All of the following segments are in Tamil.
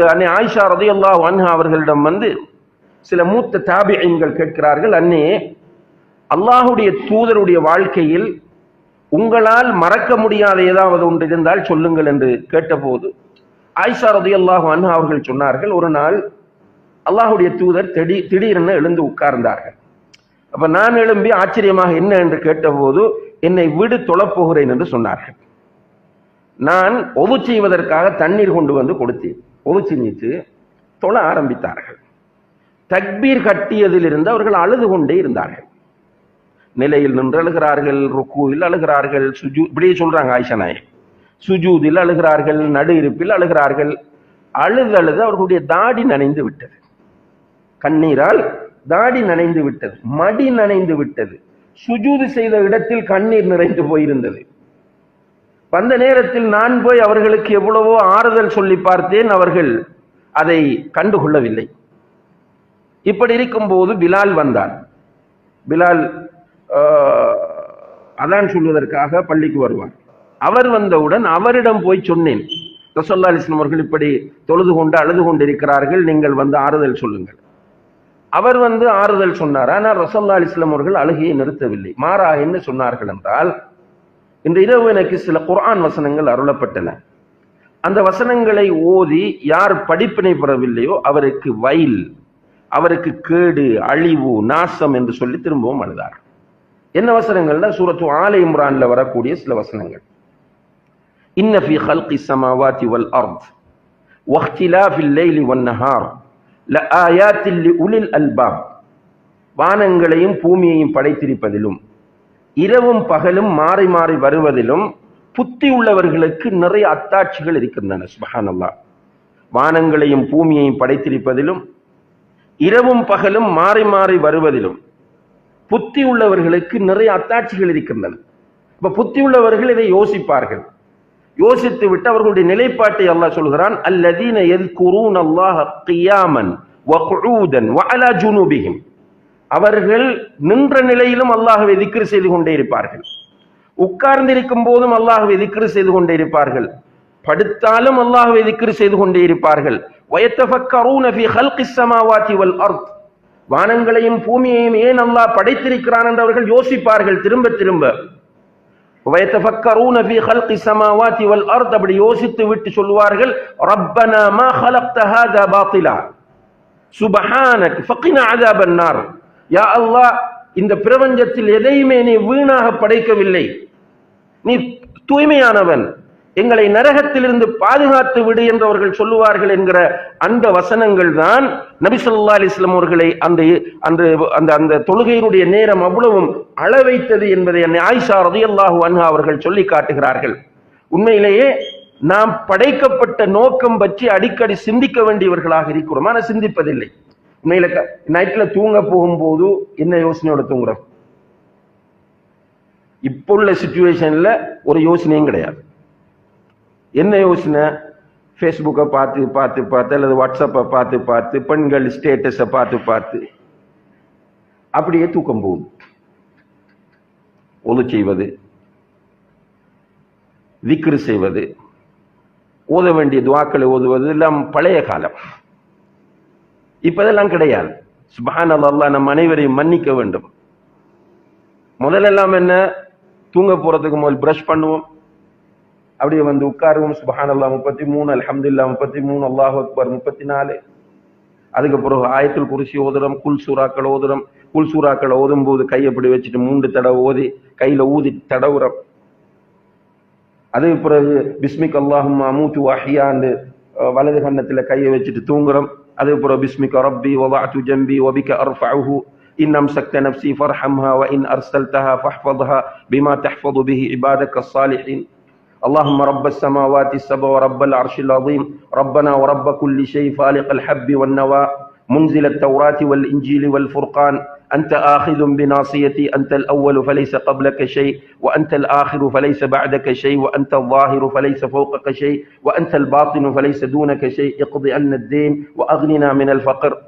அன்னை ஆயிஷா ரதியல்லாஹு அன்ஹா அவர்களிடம் வந்து சில மூத்த தாபியங்கள் கேட்கிறார்கள் அன்னே அல்லாஹுடைய தூதருடைய வாழ்க்கையில் உங்களால் மறக்க முடியாத ஏதாவது ஒன்று இருந்தால் சொல்லுங்கள் என்று கேட்டபோது ஆயிஷா ரதியல்லாஹு அன்ஹா அவர்கள் சொன்னார்கள் ஒரு நாள் அல்லாஹுடைய தூதர் திடீர் திடீரென எழுந்து உட்கார்ந்தார்கள். அப்ப நான் எழும்பி ஆச்சரியமாக என்ன என்று கேட்டபோது என்னை வீடு தொழப்போகிறேன் என்று சொன்னார்கள். நான் ஒவு செய்வதற்காக தண்ணீர் கொண்டு வந்து கொடுத்தேன். ஒவு செஞ்சிட்டு தொழ ஆரம்பித்தார்கள். தக்பீர் கட்டியதிலிருந்து அவர்கள் அழுது கொண்டே இருந்தார்கள். நிலையில் நின்று அழுகிறார்கள் ருக்குவில் அழுகிறார்கள் சுஜூ இப்படியே சொல்றாங்க ஆயிஷா நாயக். சுஜூதில் அழுகிறார்கள் நடு இருப்பில் அழுகிறார்கள். அழுது அழுது அவர்களுடைய தாடி நனைந்து விட்டது. கண்ணீரால் தாடி நனைந்து விட்டது மடி நனைந்து விட்டது. சுஜூது செய்த இடத்தில் கண்ணீர் நிறைந்து போயிருந்தது. வந்த நேரத்தில் நான் போய் அவர்களுக்கு எவ்வளவோ ஆறுதல் சொல்லி பார்த்தேன் அவர்கள் அதை கண்டுகொள்ளவில்லை இப்படி இருக்கும்போது பிலால் வந்தார் பிலால் அதான் சொல்வதற்காக பள்ளிக்கு வருவார். அவர் வந்தவுடன் அவரிடம் போய் சொன்னேன். ரசோல்லா அலிஸ்லாம் அவர்கள் இப்படி தொழுது கொண்டு அழுது கொண்டிருக்கிறார்கள் நீங்கள் வந்து ஆறுதல் சொல்லுங்கள். அவர் வந்து ஆறுதல் சொன்னார். ஆனால் ரசோல்லா அலிஸ்லாம் அவர்கள் அழுகையை நிறுத்தவில்லை. மாறாக என்ன சொன்னார்கள் என்றால் இந்த இரவு எனக்கு சில குரான் வசனங்கள் அருளப்பட்டன. அந்த வசனங்களை ஓதி யார் படிப்பினை பெறவில்லையோ அவருக்கு வயல் அவருக்கு கேடு அழிவு நாசம் என்று சொல்லி திரும்பவும் அழுதார். என்ன வசனங்கள்னா சூரத்து ஆலை இம்ரான்ல வரக்கூடிய சில வசனங்கள். இன்னஃபி ஹல்கி சமாவாதி வல் அர்த் வஹ்திலாஃபி லைலி வன் நஹார் லஆயாத்தில் லிஉலில் அல்பாப். வானங்களையும் பூமியையும் படைத்திருப்பதிலும் இரவும் பகலும் மாறி மாறி வருவதிலும் புத்தி உள்ளவர்களுக்கு நிறைய அத்தாட்சிகள் இருக்கின்றன சுபஹானல்லா வானங்களையும் பூமியையும் படைத்திருப்பதிலும் இரவும் பகலும் மாறி மாறி வருவதிலும் புத்தி உள்ளவர்களுக்கு நிறைய அத்தாட்சிகள் இருக்கின்றன. இப்ப புத்தி உள்ளவர்கள் இதை யோசிப்பார்கள். யோசித்து விட்டு அவர்களுடைய நிலைப்பாட்டை அல்லாஹ் சொல்கிறான் அல்லதீன எது குரூன் அல்லாஹ் கியாமன் வ குழூதன் வ அவர்கள் நின்ற நிலையிலும் அல்லாஹவை திக்ரு செய்து கொண்டே இருப்பார்கள். உட்கார்ந்திருக்கும் போதும் அல்லாஹவை திக்ரு செய்து கொண்டே இருப்பார்கள். படுத்தாலும் அல்லாஹவை திக்ரு செய்து கொண்டே இருப்பார்கள். வானங்களையும் பூமியையும் ஏன் அல்லாஹ் படைத்திருக்கிறான் என்று அவர்கள் யோசிப்பார்கள். திரும்ப திரும்ப. அப்படி யோசித்து விட்டு சொல்லுவார்கள் ரப்பனா மா ஹலக்த ஹாதா பாத்திலா. சுபஹானக் ஃபக்கின அதாபன்னார் யா அல்லாஹ் இந்த பிரபஞ்சத்தில் எதையுமே நீ வீணாக படைக்கவில்லை. நீ தூய்மையானவன். எங்களை நரகத்திலிருந்து பாதுகாத்து விடு என்று அவர்கள் சொல்லுவார்கள் என்கிற அந்த வசனங்கள் தான் நபிசல்லா அலிஸ்லாம் அவர்களை அந்த அந்த அந்த அந்த தொழுகையினுடைய நேரம் அவ்வளவும் அளவைத்தது என்பதை என்னை ஆயிஷா ரதியல்லாஹு அன்ஹா அவர்கள் சொல்லி காட்டுகிறார்கள். உண்மையிலேயே நாம் படைக்கப்பட்ட நோக்கம் பற்றி அடிக்கடி சிந்திக்க வேண்டியவர்களாக இருக்கிறோம். ஆனால் சிந்திப்பதில்லை. உண்மையில நைட்ல தூங்க போகும்போது என்ன யோசனையோட தூங்குறோம் இப்போ உள்ள சுச்சுவேஷன்ல ஒரு யோசனையும் கிடையாது. என்ன யோசனை? ஃபேஸ்புக்கை பார்த்து பார்த்து பார்த்து அல்லது வாட்ஸ்அப்பை பார்த்து பார்த்து பெண்கள் ஸ்டேட்டஸை பார்த்து பார்த்து அப்படியே தூக்கம் போகுது. ஒது செய்வது விக்ரு செய்வது ஓத வேண்டிய துவாக்களை ஓதுவது எல்லாம் பழைய காலம். இப்பதெல்லாம் கிடையாது. சுபான் அல்லா நம் அனைவரையும் மன்னிக்க வேண்டும். முதலெல்லாம் என்ன? தூங்க போறதுக்கு முதல் பிரஷ் பண்ணுவோம். அப்படியே வந்து உட்காருவோம். சுபஹான் அல்லா முப்பத்தி மூணு அலமதுல்லா முப்பத்தி மூணு அல்லாஹ் அக்பர் முப்பத்தி நாலு அதுக்கு பிறகு ஆயத்தில் குறிச்சி ஓதுறோம். குல் சூறாக்கள் ஓதுறோம். குல் சூறாக்கள் ஓதும் போது கையை அப்படி வச்சுட்டு மூன்று தடவை ஓதி கையில ஊதி தடவுறோம். அதுக்கு பிறகு பிஸ்மிக் அல்லாஹும் அமூத்து வாஹியான்னு வலது கண்ணத்துல கையை வச்சுட்டு தூங்குறோம். أذكر باسمك ربي وضعت جنبي وبك أرفعه. إن أمسكت نفسي فارحمها وإن أرسلتها فاحفظها بما تحفظ به عبادك الصالحين. اللهم رب السماوات السبع ورب العرش العظيم. ربنا ورب كل شيء فالق الحب والنوى. منزل التوراة والإنجيل والفرقان. أنت آخذ بناصيتي أنت الأول فليس قبلك شيء وأنت الآخر فليس بعدك شيء وأنت الظاهر فليس فوقك شيء وأنت الباطن فليس دونك شيء. اقض عنا الدين وأغننا من الفقر.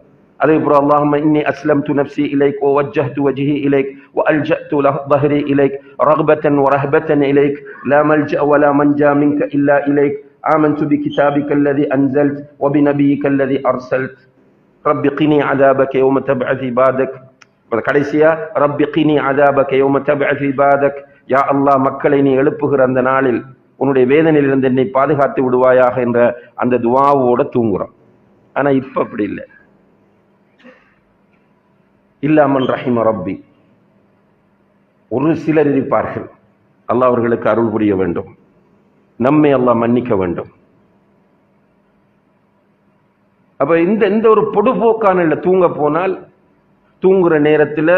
أذكر اللهم إني أسلمت نفسي إليك ووجهت وجهي إليك وألجأت ظهري إليك رغبة ورهبة إليك. لا ملجأ ولا منجا منك إلا إليك. آمنت بكتابك الذي أنزلت وبنبيك الذي أرسلت. رب قني عذابك يوم تبعث عبادك. கடைசியா ரப்பி கினி அதாபக் இபாதக். யா அல்லாஹ் மக்களை நீ எழுப்புகிற அந்த நாளில் உன்னுடைய வேதனையிலிருந்து என்னை பாதுகாத்து விடுவாயாக என்ற அந்த துவாவோட தூங்குறோம். ஆனா இப்ப அப்படி இல்லை. இல்லாமன் ரஹிம ரப்பி. ஒரு சிலர் இருப்பார்கள். அல்லாஹ் அவர்களுக்கு அருள் புரிய வேண்டும். நம்மை அல்லாஹ் மன்னிக்க வேண்டும். அப்ப இந்த இந்த ஒரு பொடுபோக்கான இல்ல தூங்க போனால் தூங்குற நேரத்துல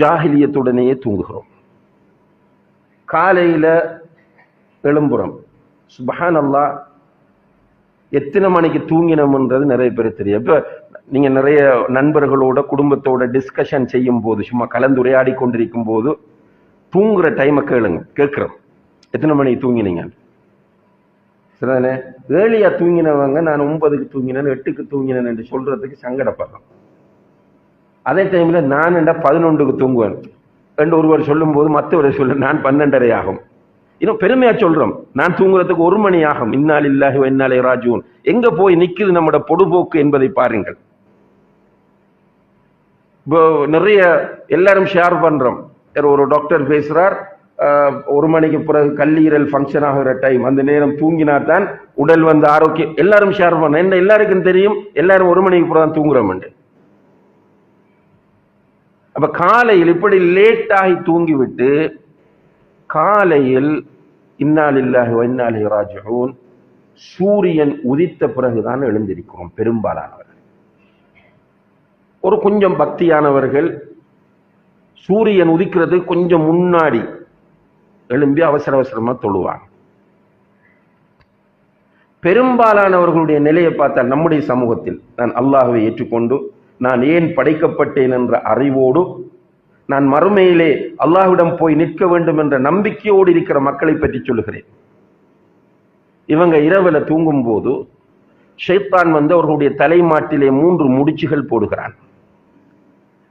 ஜாகிலியத்துடனேயே தூங்குகிறோம். காலையில எழும்புறோம். சுபஹான் அல்லாஹ் எத்தனை மணிக்கு தூங்கினோம்ன்றது நிறைய பேர் தெரியும். இப்ப நீங்க நிறைய நண்பர்களோட குடும்பத்தோட டிஸ்கஷன் செய்யும் போது சும்மா கலந்துரையாடி கொண்டிருக்கும் போது தூங்குற டைமை கேளுங்க கேட்குறோம். எத்தனை மணிக்கு தூங்கினீங்க? சரிதானே ஏழியாக தூங்கினவங்க நான் ஒன்பதுக்கு தூங்கினேன் எட்டுக்கு தூங்கினேன் என்று சொல்றதுக்கு சங்கடப்படுறோம். அதே டைம்ல நான் என்ன பதினொன்றுக்கு தூங்குவேன். ரெண்டு ஒருவர் சொல்லும் போது சொல்ல நான் பன்னெண்டரை ஆகும். இன்னும் பெருமையா சொல்றோம். நான் தூங்குறதுக்கு ஒரு மணி ஆகும். இன்னால் இல்லாஹி இன்னாலே ராஜூன் எங்க போய் நிக்குது நம்மளோட பொடுபோக்கு என்பதை பாருங்கள். இப்போ நிறைய எல்லாரும் ஷேர் பண்றோம். ஒரு டாக்டர் பேசுறார் ஆஹ், ஒரு மணிக்கு பிறகு கல்லீரல் ஃபங்க்ஷன் ஆகிற டைம் அந்த நேரம் தூங்கினா தான் உடல் வந்து ஆரோக்கியம். எல்லாரும் ஷேர் பண்ண என்ன எல்லாருக்கும் தெரியும்? எல்லாரும் ஒரு மணிக்கு பிறகு தான் தூங்குறோம் அப்ப காலையில் இப்படி லேட்டாகி தூங்கிவிட்டு காலையில் இன்னாலில்லாஹி இன்னாலி இன்னா சூரியன் உதித்த பிறகுதான் எழுந்திருக்கிறோம் பெரும்பாலானவர்கள். ஒரு கொஞ்சம் பக்தியானவர்கள் சூரியன் உதிக்கிறது கொஞ்சம் முன்னாடி எழும்பி அவசர அவசரமா தொழுவாங்க. பெரும்பாலானவர்களுடைய நிலையை பார்த்தால் நம்முடைய சமூகத்தில் நான் அல்லாஹுவை ஏற்றுக்கொண்டு நான் ஏன் படைக்கப்பட்டேன் என்ற அறிவோடு நான் மறுமையிலே அல்லாஹ்விடம் போய் நிற்க வேண்டும் என்ற நம்பிக்கையோடு இருக்கிற மக்களை பற்றி சொல்லுகிறேன். இவங்க இரவுல தூங்கும் போது ஷைத்தான் வந்து அவர்களுடைய தலைமாட்டிலே மூன்று முடிச்சுகள் போடுகிறான்.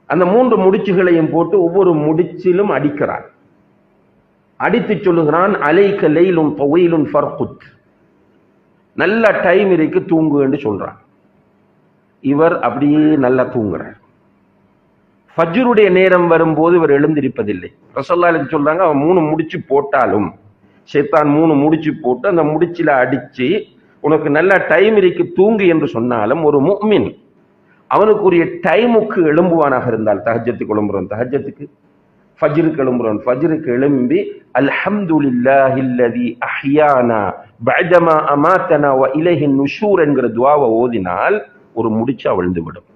அந்த மூன்று முடிச்சுகளையும் போட்டு ஒவ்வொரு முடிச்சிலும் அடிக்கிறான். அடித்து சொல்லுகிறான் அலைக்க லெயிலும் தொகையிலும் ஃபர்குத். நல்ல டைம் இருக்கு தூங்கு என்று சொல்றான். இவர் அப்படியே நல்லா தூங்குறார். ஃபஜ்ருடைய நேரம் வரும்போது இவர் எழுந்திருப்பதில்லை. ரசல்லாலுக்கு சொல்றாங்க அவன் மூணு முடிச்சு போட்டாலும் சேத்தான் மூணு முடிச்சு போட்டு அந்த முடிச்சில அடிச்சு உனக்கு நல்ல டைம் இருக்கு தூங்கு என்று சொன்னாலும் ஒரு முஃமின் அவனுக்குரிய டைமுக்கு எழும்புவானாக இருந்தால் தஹஜத்துக்கு எழும்புறோம் தஹஜத்துக்கு ஃபஜ்ருக்கு எழும்புறோம் ஃபஜ்ருக்கு எழும்பி அல்ஹம்துலில்லாஹில்லதி அஹ்யானா பஜமா அமாத்தனா வ நுஷூர் என்கிற துவாவை ஓதினால் ஒரு முடிச்சு அவிழ்ந்து விடும்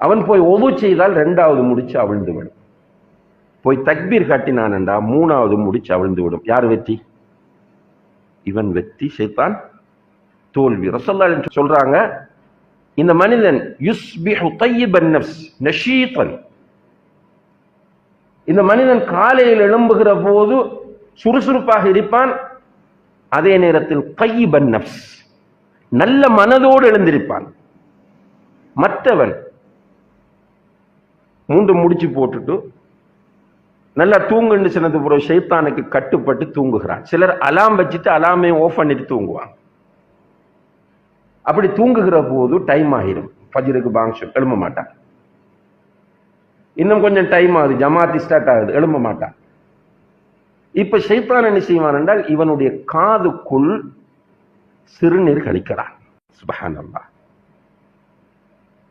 அவன் போய் ஒவு செய்தால் ரெண்டாவது முடிச்சு அவிழ்ந்து விடும் போய் தக்பீர் காட்டினான்டா மூணாவது முடிச்சு அவிழ்ந்து விடும் யார் வெற்றி? இவன் வெற்றி ஷைத்தான் தோல்வி. ரசல்லா சொல்றாங்க இந்த மனிதன் யுஸ்பிஹு தய்யிபன் நஃப்ஸ் நஷீதன் இந்த மனிதன் காலையில் எழும்புகிற போது சுறுசுறுப்பாக இருப்பான் அதே நேரத்தில் கையிபன் நப்ஸ் நல்ல மனதோடு எழுந்திருப்பான். மற்றவன் மூன்று முடிச்சு போட்டுட்டு நல்லா தூங்குன்னு சொன்னது பிறகு ஷைத்தானுக்கு கட்டுப்பட்டு தூங்குகிறான். சிலர் அலாம் வச்சுட்டு அலாமே ஓஃப் பண்ணிட்டு தூங்குவான். அப்படி தூங்குகிற போது டைம் ஆகிரும் ஃபஜ்ருக்கு பாங்ஷம் எழும்ப மாட்டான். இன்னும் கொஞ்சம் டைம் ஆகுது. ஜமாத்தி ஸ்டார்ட் ஆகுது. எழும்ப மாட்டான். இப்ப சைத்தான் என்ன செய்வான் என்றால் இவனுடைய காதுக்குள் சிறுநீர் கழிக்கிறான்.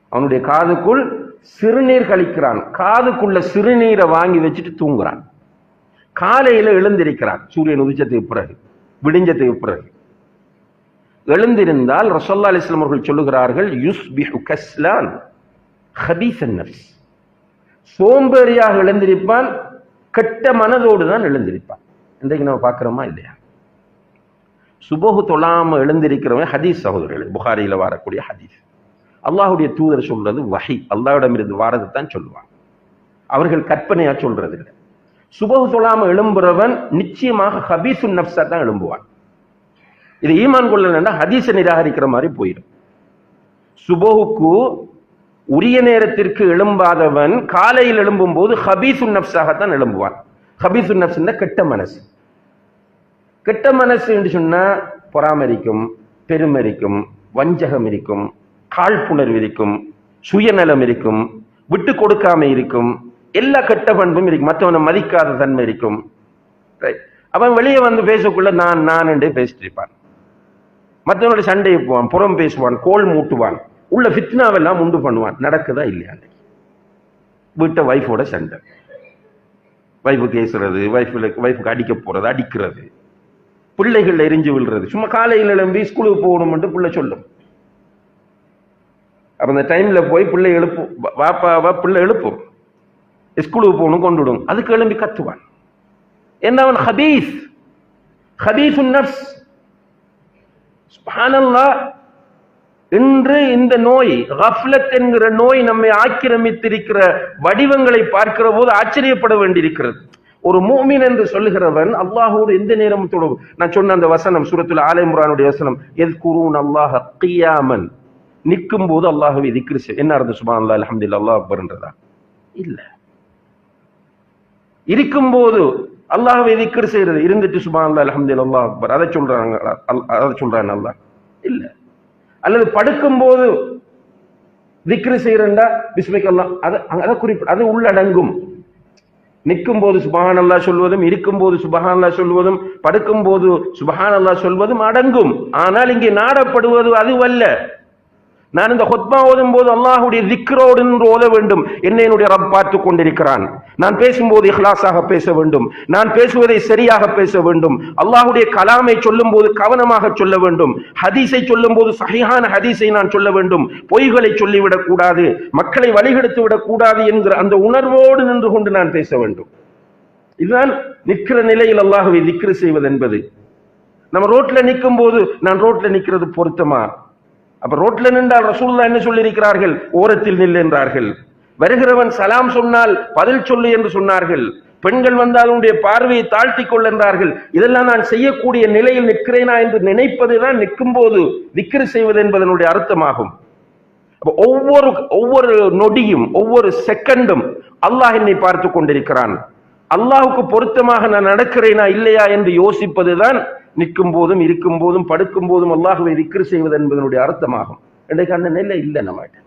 அவனுடைய காதுக்குள் சிறுநீர் கழிக்கிறான். காதுக்குள்ள சிறுநீரை வாங்கி வச்சுட்டு தூங்குறான். காலையில எழுந்திருக்கிறான். சூரியன் உதிச்சதுக்கு பிறகு விடிஞ்சதுக்கு பிறகு. எழுந்திருந்தால் ரசோல்லா அலிஸ்லாம் அவர்கள் சொல்லுகிறார்கள் யுஸ்பிஹு கஸ்லான் ஹபீசன் சோம்பேறியாக எழுந்திருப்பான் கெட்ட மனதோடு தான் எழுந்திருப்பான். இன்றைக்கு நம்ம பார்க்குறோமா இல்லையா? சுபோகு தொழாமல் எழுந்திருக்கிறவன் ஹதீஸ் சகோதரர்கள். புகாரியில் வரக்கூடிய ஹதீஸ். அல்லாஹுடைய தூதர் சொல்றது வகை அல்லாஹ்விடம் இருந்து வாரது தான் சொல்லுவாங்க. அவர்கள் கற்பனையா சொல்றது இல்லை. சுபகு தொழாம எழும்புறவன் நிச்சயமாக ஹபீசு நப்சா தான் எழும்புவான். இது ஈமான் கொள்ளலன்னா ஹதீஸை நிராகரிக்கிற மாதிரி போயிடும். சுபகுக்கு உரிய நேரத்திற்கு எழும்பாதவன் காலையில் எழும்பும் போது ஹபீசுன் நப்ஸாகத்தான் எழும்புவான். ஹபீசுன் நப்ஸ் கெட்ட மனசு. கெட்ட மனசு என்று சொன்னா பொறாமரிக்கும் பெருமரிக்கும் வஞ்சகம் இருக்கும் காழ்ப்புணர்வு இருக்கும் சுயநலம் இருக்கும் விட்டு கொடுக்காம இருக்கும் எல்லா கெட்ட பண்பும் இருக்கும் மற்றவனை மதிக்காத தன்மை இருக்கும். ரைட் அவன் வெளியே வந்து பேசக்குள்ள நான் நான் என்று பேசிட்டு இருப்பான். மற்றவனுடைய சண்டையை போவான் புறம் பேசுவான் கோல் மூட்டுவான். உள்ள ஃபித்னாவெல்லாம் உண்டு பண்ணுவான். நடக்குதா இல்லையா வீட்டை ஒய்ஃபோட சண்டை. வைஃபுக்கு ஏசுறது ஒய்ஃபில் ஒய்ஃபுக்கு அடிக்க போகிறது அடிக்கிறது. பிள்ளைகள் எரிஞ்சு விழுறது. சும்மா காலையில் எழும்பி ஸ்கூலுக்கு போகணும்ட்டு பிள்ளை சொல்லும். அப்போ அந்த டைம்ல போய் பிள்ளை எழுப்பும் வா- வாப்பாவா பிள்ளை எழுப்பும். ஸ்கூலுக்கு போகணும் கொண்டு விடும். அதுக்கு எழும்பி கத்துவான். என்ன அவன்? ஹபீஸ். ஹபீஸ் நர்ஸ் சுப்ஹானல்லாஹ். இன்று இந்த நோய் ஹஃப்லத் என்கிற நோய் நம்மை ஆக்கிரமித்திருக்கிற வடிவங்களை பார்க்கிற போது ஆச்சரியப்பட வேண்டியிருக்கிறது. ஒரு மூமின் என்று சொல்லுகிறவன் அல்லாஹோடு எந்த நேரமும் தொடரும் நான் சொன்ன அந்த வசனம் சுரத்துல ஆலயமுரானுடைய வசனம் எது குருன் அல்லாஹ் கியாமன் நிற்கும் போது அல்லாஹுவை திக்ரி என்ன அர்த்தம்? சுபான் அல்லா அலமதுல்லா அல்லாஹ் அக்பர்ன்றதா இல்ல. இருக்கும்போது அல்லாஹ்வை திக்ரி செய்யறது இருந்துட்டு சுபான் அல்லா அலமதுல்லா அல்லாஹ் அக்பர். அதை சொல்றாங்க அல்- அதை சொல்றான் அல்லாஹ். இல்ல. அல்லது படுக்கும்போது திக்ரு செய்யறா பிஸ்மிக்கல்லாம் அது அதை குறிப்பிட அது உள்ளடங்கும். நிற்கும் போது சுபஹான் அல்லா சொல்வதும் இருக்கும் போது சுபஹான் அல்லா சொல்வதும் படுக்கும் போது சுபஹான் அல்லா சொல்வதும் அடங்கும். ஆனால் இங்கே நாடப்படுவது அதுவல்ல. நான் இந்த ஹொத்மா ஓதும் போது அல்லாஹுடைய திக்ரோடு நின்று ஓத வேண்டும். என்னை என்னுடைய ரப் பார்த்து கொண்டிருக்கிறான். நான் பேசும்போது இஹ்லாஸாக பேச வேண்டும். நான் பேசுவதை சரியாக பேச வேண்டும். அல்லாஹுடைய கலாமை சொல்லும் போது கவனமாக சொல்ல வேண்டும். ஹதீஸை சொல்லும் போது சஹிஹான ஹதீஸை நான் சொல்ல வேண்டும். பொய்களை சொல்லிவிடக் கூடாது. மக்களை வழிகெடுத்து விடக் கூடாது என்கிற அந்த உணர்வோடு நின்று கொண்டு நான் பேச வேண்டும். இதுதான் நிற்கிற நிலையில் அல்லாஹுவை திக்ரு செய்வது என்பது. நம்ம ரோட்ல நிற்கும் போது நான் ரோட்ல நிற்கிறது பொருத்தமா? அப்ப ரோட்ல நின்றால் ரசூல்லா என்ன சொல்லியிருக்கிறார்கள்? ஓரத்தில் நில் என்றார்கள். வருகிறவன் சலாம் சொன்னால் பதில் சொல்லு என்று சொன்னார்கள். பெண்கள் வந்தால் உன்னுடைய பார்வையை தாழ்த்தி கொள் என்றார்கள். இதெல்லாம் நான் செய்யக்கூடிய நிலையில் நிற்கிறேனா என்று நினைப்பதுதான் நிற்கும் போது விக்கிரி செய்வது என்பதனுடைய அர்த்தமாகும். ஒவ்வொரு ஒவ்வொரு நொடியும் ஒவ்வொரு செகண்டும் அல்லாஹ் என்னை பார்த்து கொண்டிருக்கிறான். அல்லாஹுக்கு பொருத்தமாக நான் நடக்கிறேனா இல்லையா என்று யோசிப்பதுதான் நிற்கும் போதும் இருக்கும் போதும் படுக்கும் போதும் அல்லாஹுவை திக்ரு செய்வது என்பதனுடைய அர்த்தமாகும். இன்றைக்கு அந்த நிலை இல்லை நம்மகிட்ட.